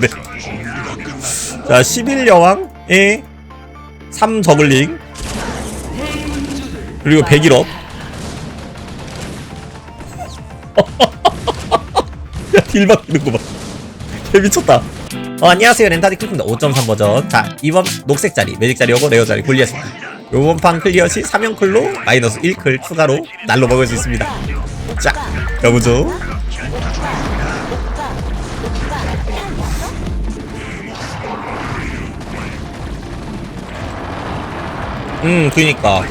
같은데 자 11여왕에 3 저글링. 그리고 101업. 야딜 바뀌는 거봐. 개 미쳤다. 어, 안녕하세요. 렌타디 클입니다. 5.3 버전. 자 이번 녹색 자리 매직 자리하고 레어 자리 골리앗입니다. 요번 판 클리어 시 3형 클로 마이너스 1클 추가로 날로 먹을 수 있습니다. 자 가보죠 음 그니까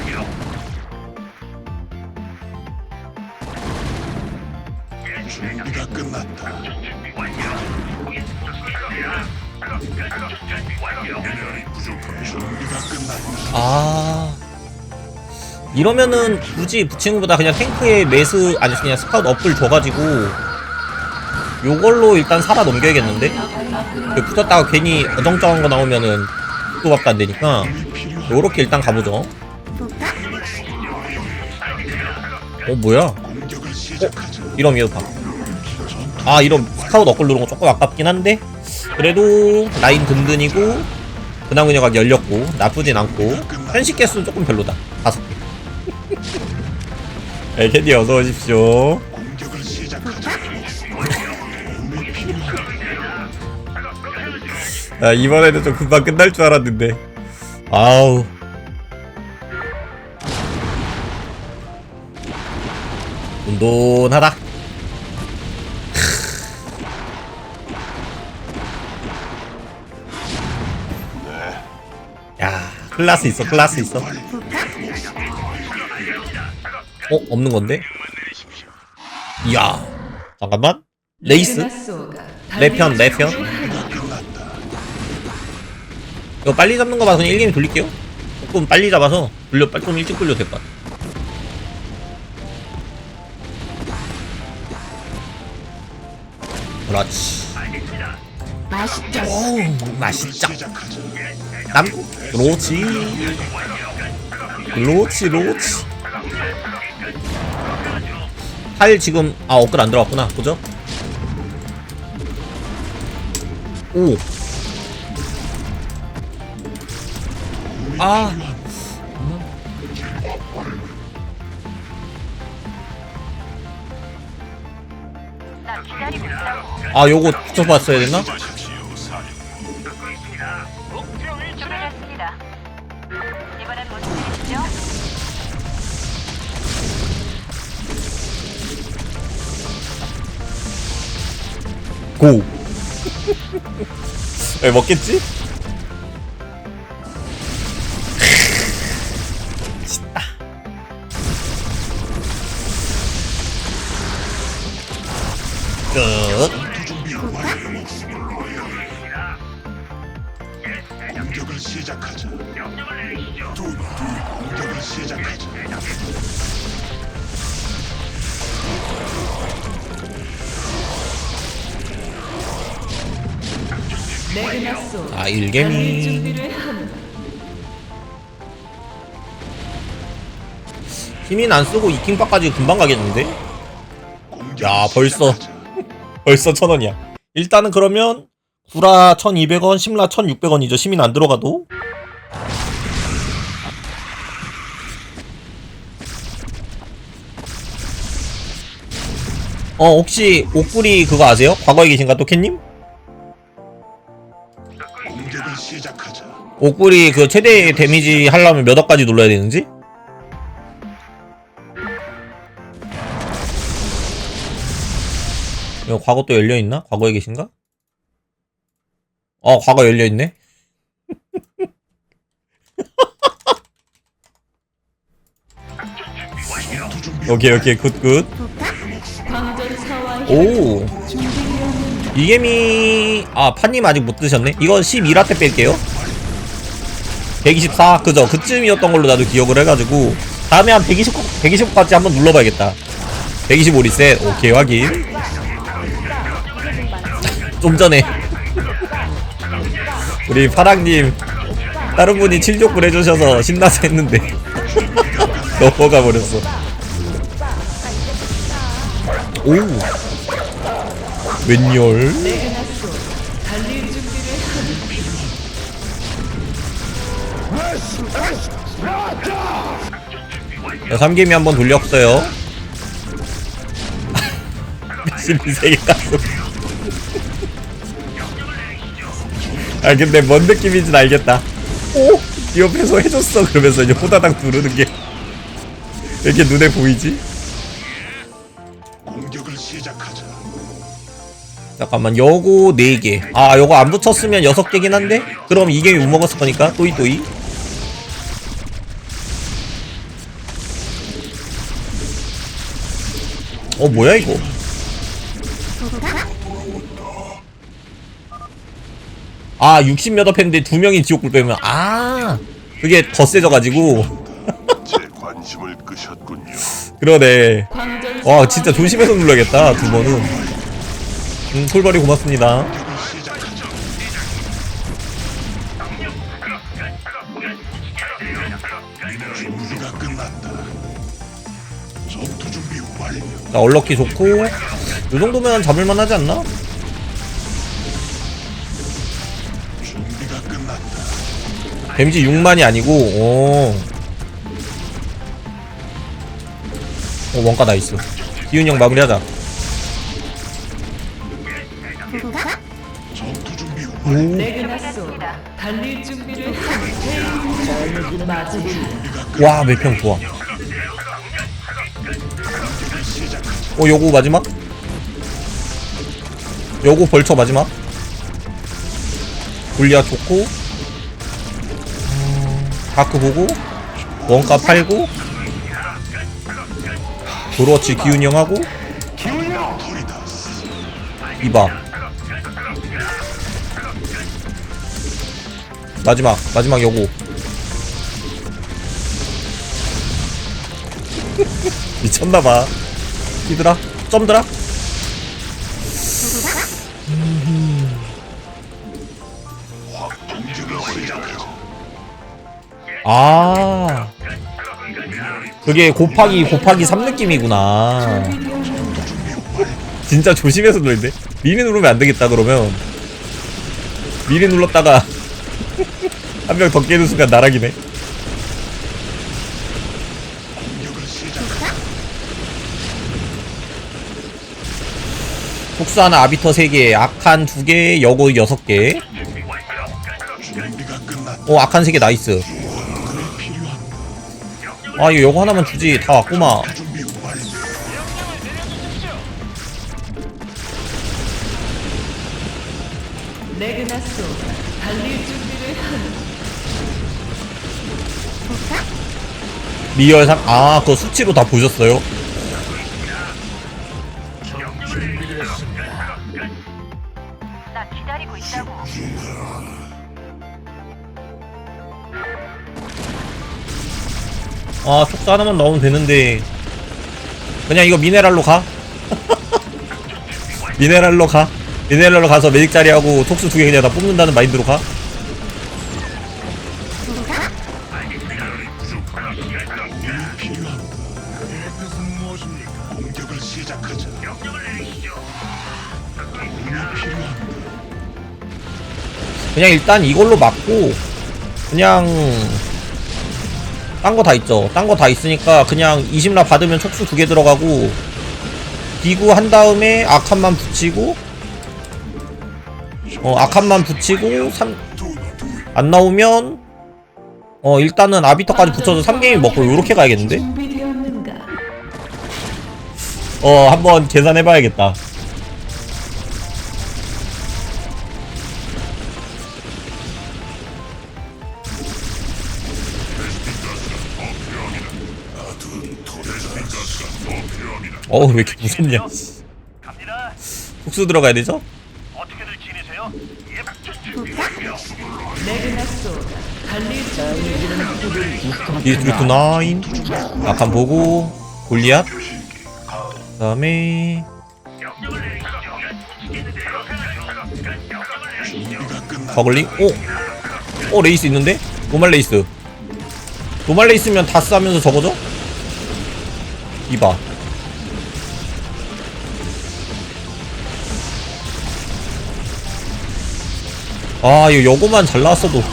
준비가 끝났다. 준비가 끝났다. 아 이러면은 굳이 부친구보다 그냥 탱크에 메스 아니 그냥 스카우트 업글 줘가지고 요걸로 일단 살아 넘겨야겠는데 그 붙었다가 괜히 어정쩡한 거 나오면은 또 밥도 안 되니까 요렇게 일단 가보죠. 어 뭐야? 시작하자. 이럼 이렇다 아 이런 스카우트 업글 누르는 거 조금 아깝긴 한데 그래도 라인 든든이고 근황 운영하기 열렸고 나쁘진 않고 현식 개수는 조금 별로다. 다섯 개. 네, 캐디 어서 오십시오. 아, 이번에는 좀 금방 끝날 줄 알았는데 아우. 운돈하다. 야 클라스 있어 클라스 있어. 어 없는 건데? 이야 잠깐만. 레이스? 내편 내편 이거 빨리 잡는 거 봐서 그냥 1게임 돌릴게요. 조금 빨리 잡아서 돌려 빨리 좀 일찍 돌려도 될것 같아. 그렇지. 맛있죠? 오 맛있죠. 남 그렇지. 그렇지 그렇지. 팔 지금 아 업글 안 들어갔구나. 보죠? 오 아. 아, 요거 붙여봤어야 일이시죠? 고. 왜 먹겠지? 끝. 공격을 시작하자. 공격을 시작하자. 아 일개미. 힘인 안 쓰고 이킹박까지 금방 가겠는데? 야, 벌써. 벌써 천 원이야. 일단은 그러면 구라 1,200원, 심라 1,600원이죠. 시민 안 들어가도. 어, 혹시 옥구리 그거 아세요? 과거에 계신가 또 캣님? 공격을 시작하자. 옥구리 그 최대 데미지 하려면 몇 억까지 눌러야 되는지? 이거 과거 또 열려있나? 과거에 계신가? 어, 과거 열려있네? 오케이, 오케이, 굿, 굿. 오. 이게미, 아, 판님 아직 못 드셨네? 이건 11화 때 뺄게요. 124, 그죠? 그쯤이었던 걸로 나도 기억을 해가지고. 다음에 한 120, 120까지 한번 눌러봐야겠다. 125 리셋, 오케이, 확인. 좀 전에. 우리 파랑님, 다른 분이 7족불 해주셔서 신나서 했는데. 넘어가 버렸어. 오. 웬열? 자, 3개미 한번 돌렸어요. 미친 세개 깠어. 아 근데 뭔 느낌인지 알겠다. 오. 옆에서 해줬어. 그러면서 이제 호다닥 누르는 게왜 이렇게 눈에 보이지? 공격을 시작하자. 잠깐만 여고 4개. 아 여거 안 붙였으면 6개긴 한데? 그럼 이게 못 먹었을 거니까. 또이또이. 어 뭐야 이거 아 60몇 업 했는데 두 명이 지옥불 빼면 아 그게 더 세져가지고 제 관심을 끄셨군요. 그러네 와 진짜 조심해서 눌러야겠다 두 번은 음 솔버리 고맙습니다 준비가 끝났다. 전투 준비 완료. 자 얼럭키 좋고 요 정도면 잡을만 하지 않나? 데미지 6만이 아니고 오. 어 원가 나이스. 기훈 형 마무리하자. 와 매평 좋아. 어 요거 마지막? 요거 벌쳐 마지막? 골리아 좋고 음, 다크 보고 원가 팔고 도로치 기훈 형하고 토리다스. 이봐. 마지막 마지막 요거 미쳤나봐. 히드라? 점드라 아. 그게 곱하기 곱하기 3 느낌이구나. 진짜 조심해서 눌는데 미리 누르면 안 되겠다 그러면. 미리 눌렀다가 한 명 더 깨는 순간 나락이네. 복수 하나 아비터 3개 악한 2개 여고 6개. 준비가 끝났다. 어 악한 3개 나이스 아 이거 요거 하나만 주지 다 왔구마 준비 완료. 레그나스 달릴 준비를 하는 리얼 3, 아, 그거 수치로 다 보셨어요? 나 기다리고 있다고. 아, 촉수 하나만 나오면 되는데. 그냥 이거 미네랄로 가. 미네랄로 가. 미네랄로 가서 매직 자리하고 톡수 두 개 그냥 다 뽑는다는 마인드로 가. 그냥 일단 이걸로 맞고, 그냥, 딴 거 다 있죠. 딴 거 다 있으니까 그냥 20라 받으면 촉수 두 개 들어가고, 비구 한 다음에 악한만 붙이고, 어, 악한만 붙이고, 3, 안 나오면, 어, 일단은 아비터까지 붙여서 3게임 먹고 요렇게 가야겠는데? 어, 한번 계산해봐야겠다. 어우, 왜 이렇게 무섭냐. 씨. 갑니다. 복수 들어가야 되죠? 어떻게들 지내세요? 예, 준비를 디스트리트 9 약한 보고 골리앗 그 다음에 버글링 오! 오 레이스 있는데? 노말 레이스 노말 레이스면 다 싸면서 저거죠? 이봐 아 이거 요거만 잘 나왔어도.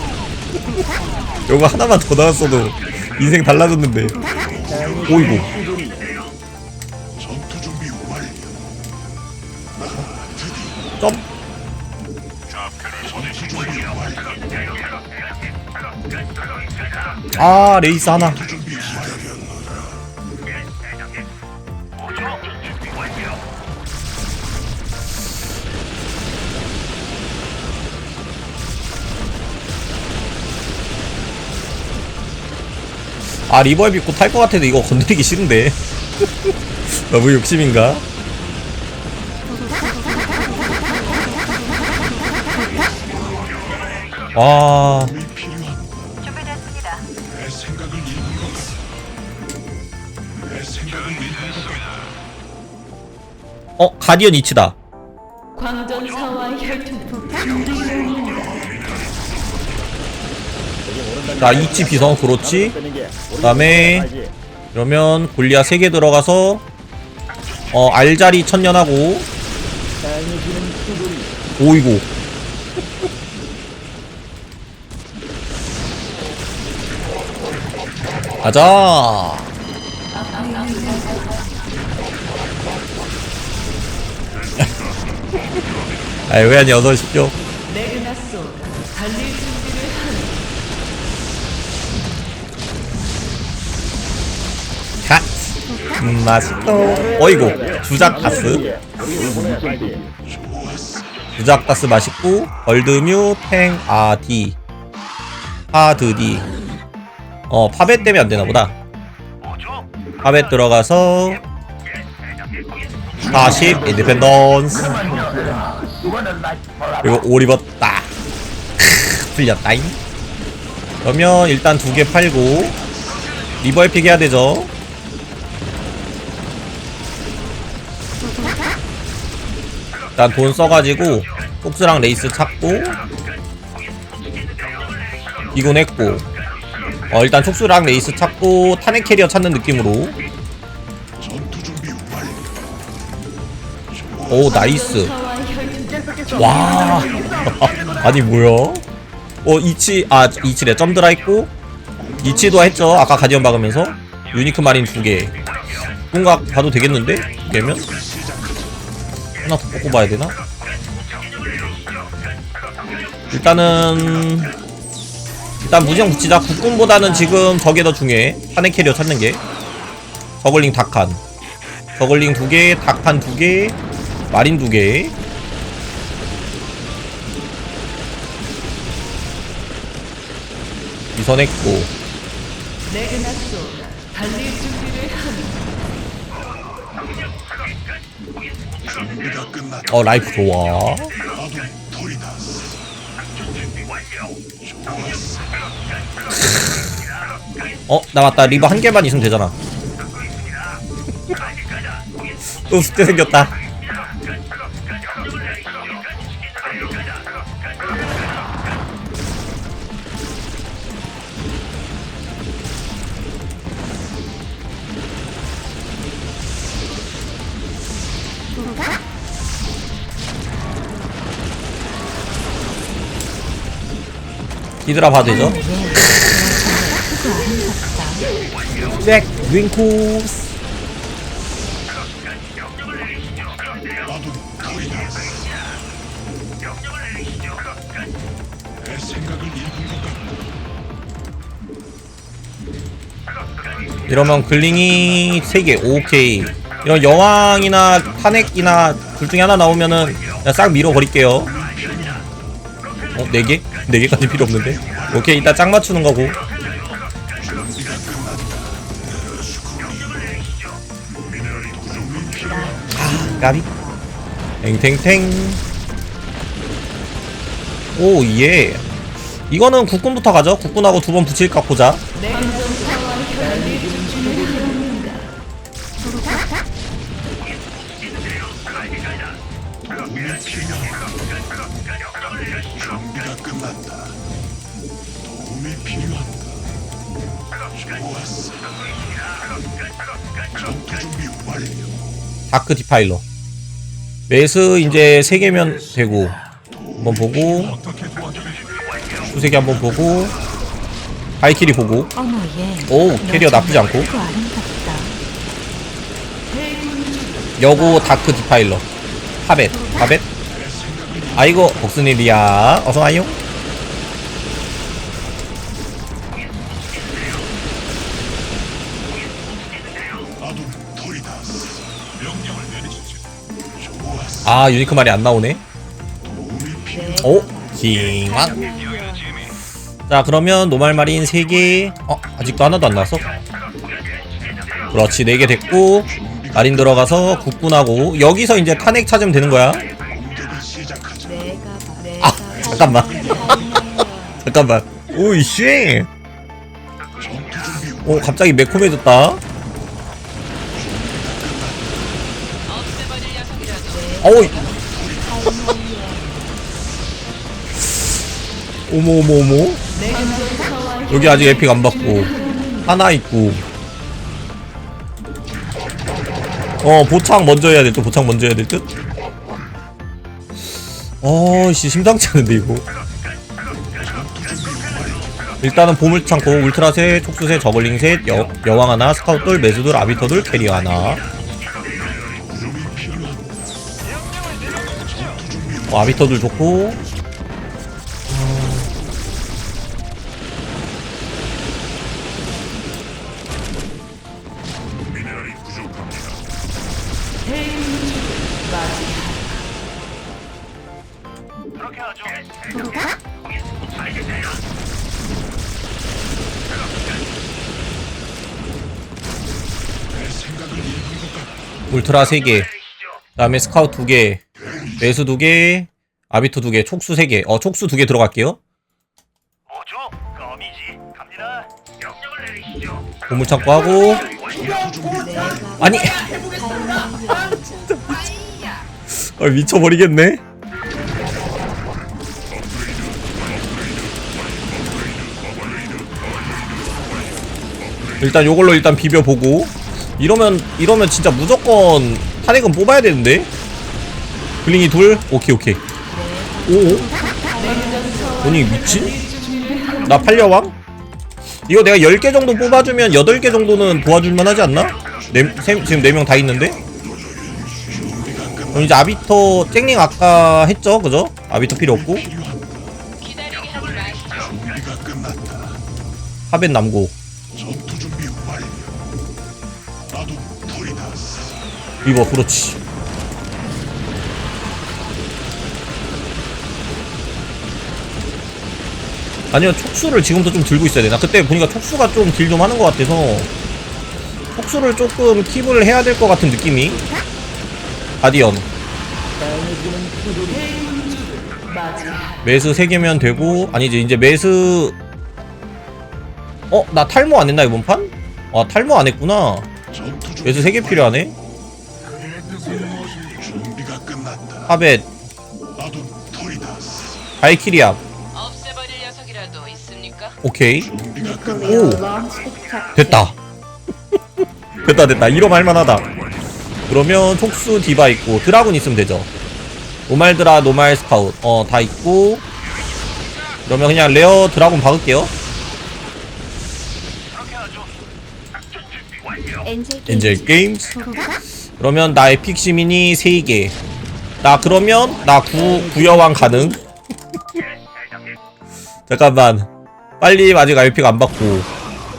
요거 하나만 더 나왔어도 인생 달라졌는데. 오이고. 점. 아 레이스 하나 아 리버에 믿고 탈 것 같아도 이거 건드리기 싫은데 너무 욕심인가? 아 도움이 필요한 준비됐습니다. 내 생각을 읽는 것 같아. 내 생각을 읽는 것 같아. 어? 가디언 이치다 자 이치 비성 그렇지? 그 다음에 그러면 골리아 3개 들어가서 어 알자리 천년하고. 오이고. 가자. 아이 왜 아니 어서 오십시오 음, 맛있어 어이구 주작 가스. 주작 가스 맛있고 벌드뮤 탱 아디. 하드디. 어 파벳 때문에 안 되나 보다? 파벳 들어가서 40 인디펜던스. 그리고 크, 풀렸다잉. 그러면 일단 두 개 팔고 리버 에픽 해야 되죠 일단 돈 써가지고 폭스랑 레이스 찾고 이건 했고 어 일단 촉수랑 레이스 찾고 탄핵 캐리어 찾는 느낌으로. 오 나이스. 와. 아니 뭐야? 어 이치 아 이치래. 점드라 했고 이치도 했죠. 아까 가디언 박으면서. 유니크 마린 두개. 뭔가 봐도 되겠는데? 두 개면 하나 더 뽑고 봐야 되나? 일단은 일단 무정 붙이자. 국군보다는 지금 저게 더 중요해. 한해 캐리어 찾는 게. 저글링 닭한 저글링 두개 닭한 두개 마린 두개. 이선했고 어 라이프 좋아. 어. 나왔다. 리버 한 개만 있으면 되잖아. 또 숙제 생겼다 히드라 봐도 되죠? 잭 윙코스. 이러면 글링이 3개 오케이 이런 여왕이나 탄핵이나 둘 중에 하나 나오면은 그냥 싹 밀어버릴게요 어? 4개? 4개까지 필요 없는데? 오케이 이따 짝 맞추는 거고. 아 까비. 탱탱탱 오예. 이거는 국군부터 가죠? 국군하고 두 번 붙일까 보자. 광 다크 디파일러. 매스 이제 3개면 되고 한번 보고 촉수세계 한번 보고 바이키리 보고. 오 캐리어 나쁘지 않고. 여고 다크 디파일러. 하벳 하벳 아이고 복순일이야. 어서와요 아 유니크 말이 안 나오네. 오 킹왕 자 그러면 노말 마린 3개. 어 아직도 하나도 안 나왔어? 그렇지 4개 됐고 마린 들어가서 국군하고 여기서 이제 탄핵 찾으면 되는 거야. 아 잠깐만. 잠깐만. 오이 쉣오 갑자기 매콤해졌다 어이 어머 어머 어머. 여기 아직 에픽 안 받고. 하나 있고. 어 보창 먼저 해야 될듯 보창 먼저 해야 될듯? 어씨 심상치 않은데 이거. 일단은 보물창고 울트라셋 촉수셋 저글링셋 여, 여왕 하나 스카웃돌 매수돌 아비터돌 캐리어 하나 어, 아비터돌 좋고. 울트라 3개 그 다음에 스카웃 2개 매수 2개 아비터 2개 촉수 3개 어 촉수 2개 들어갈게요 뭐죠? 껌이지. 갑니다. 명령을 내리시죠. 보물 창고 하고 아니 아, 미쳐버리겠네 일단 요걸로 일단 비벼보고 이러면 이러면 진짜 무조건 탄핵은 뽑아야 되는데 블링이 둘 오케이 오케이 오 아니 미친 나 팔려왕 이거 내가 10개 정도 뽑아주면 8개 정도는 도와줄만 하지 않나? 네, 세, 지금 4명 다 있는데? 그럼 이제 아비터 쨍링 아까 했죠? 그죠? 아비터 필요 없고 하벤 남고 리버 그렇지 아니요 촉수를 지금도 좀 들고 있어야 되나 그때 보니까 촉수가 좀 딜 좀 하는 것 같아서 촉수를 조금 킵을 해야 될 것 같은 느낌이. 가디언. 매스 3개면 되고 아니지 이제 매스. 어? 나 탈모 안 했나 이번 판? 아 탈모 안 했구나. 매스 3개 필요하네. 하벳. 바이키리아 오케이. 오. 됐다. 됐다 됐다. 이러면 할만하다. 그러면 촉수 디바 있고 드라군 있으면 되죠. 노말드라 노말 스카웃. 어 다 있고. 그러면 그냥 레어 드라군 박을게요. 엔젤 게임즈. 그러면 나 에픽 시민이 3개. 나 그러면 나 구, 구여왕 가능. 잠깐만 빨리 아직 RP가 안 받고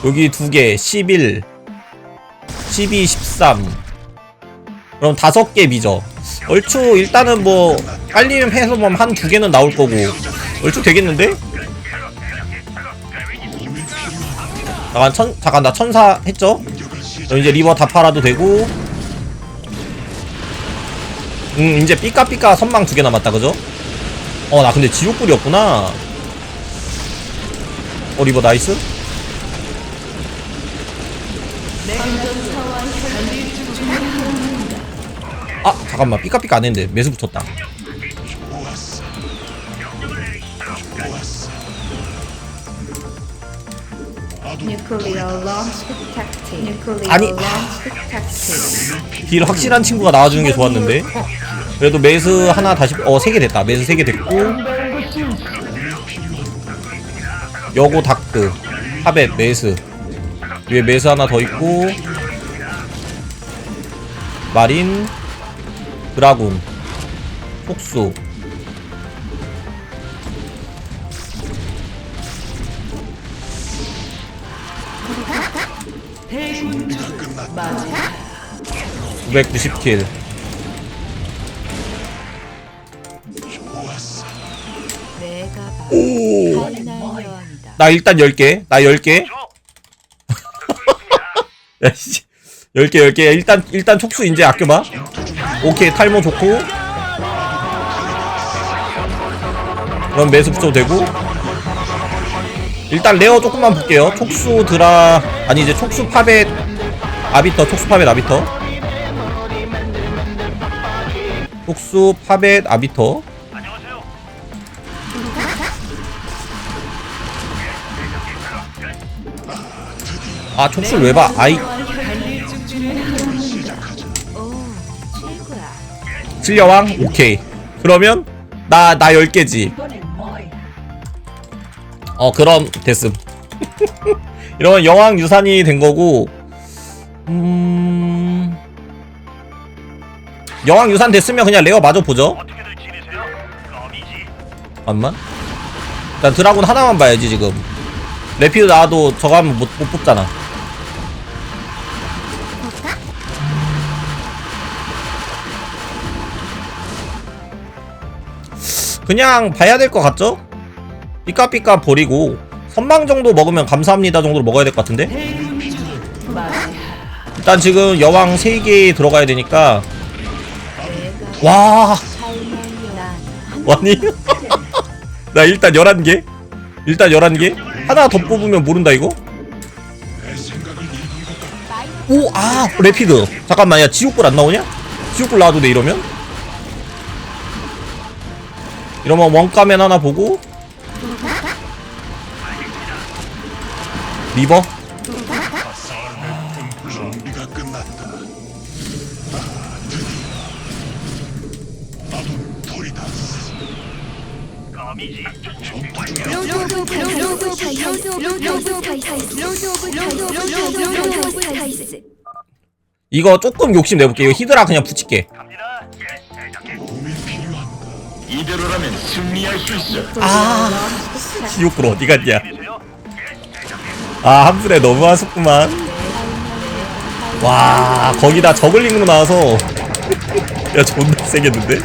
여기 두개 11 12 13 그럼 다섯 개 미저 얼추 일단은 뭐 빨리 해서 뭐 한 두 개는 나올 거고 얼추 되겠는데? 잠깐 천 잠깐 나 천사 했죠? 그럼 이제 리버 다 팔아도 되고 음 이제 삐까삐까 선망 두 개 남았다 그죠? 어 나 근데 지옥불이었구나 어 리버 나이스. 아 잠깐만. 삐까삐까 안 했는데 매수 붙었다. 아니. 딜 확실한 친구가 나와주는 게 좋았는데. 그래도 매스 하나 다시 어세 개 됐다. 매스 세 개 됐고 여고 다크 하벳 메스 위에 메스 하나 더 있고 마린 드라군 폭수. 대군 맞아 990킬 나 일단 10개 나 10개 야, 씨. 10개, 10개. 일단, 일단 촉수 이제 아껴봐. 오케이, 탈모 좋고. 그럼 매수 붙여도 되고. 일단 레어 조금만 볼게요. 촉수 드라, 아니, 이제 촉수 파벳, 아비터, 촉수 파벳, 아비터. 촉수 파벳, 아비터. 아, 촉수를 왜 봐? 아이. 질려왕? 오케이. 그러면, 나, 나 10개지. 어, 그럼, 됐음. 이러면 여왕 유산이 된 거고, 음. 여왕 유산 됐으면 그냥 레어 마저 보죠. 잠깐만. 일단 드라군 하나만 봐야지, 지금. 레피드 나와도 저거 하면 못, 못 뽑잖아. 그냥 봐야 될 것 같죠? 삐까삐까 버리고 선망 정도 먹으면 감사합니다 정도로 먹어야 될 것 같은데? 일단 지금 여왕 3개 들어가야 되니까 와 와니? 나 일단 11개? 일단 11개? 하나 더 뽑으면 모른다 이거? 오! 아! 레피드 잠깐만 야 지옥불 안 나오냐? 지옥불 나와도 돼 이러면? 이러면 원가면 하나 보고 리버? 준비가 끝났다. 껌이지. 이거 조금 욕심 내볼게 이거 히드라 그냥 붙일게 이대로라면 승리할 수 있어. 아 지옥불 어디 갔냐? 아 한풀에 너무 하셨구만. 와 거기다 저글링으로 나와서. 야 존나 세겠는데?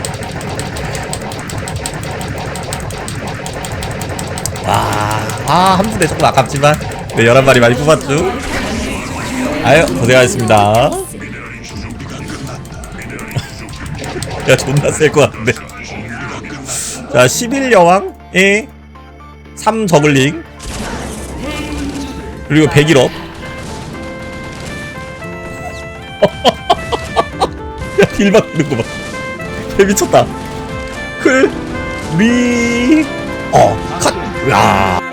와 아 한풀에 조금 아깝지만. 네 11마리 많이 뽑았죠? 아유 고생하셨습니다. 야 존나 셀것 같은데 자 11여왕에 3저글링. 그리고 101업. 야 딜박 넣는 거 봐. 개 미쳤다. 클, 리, 어, 컷, 야.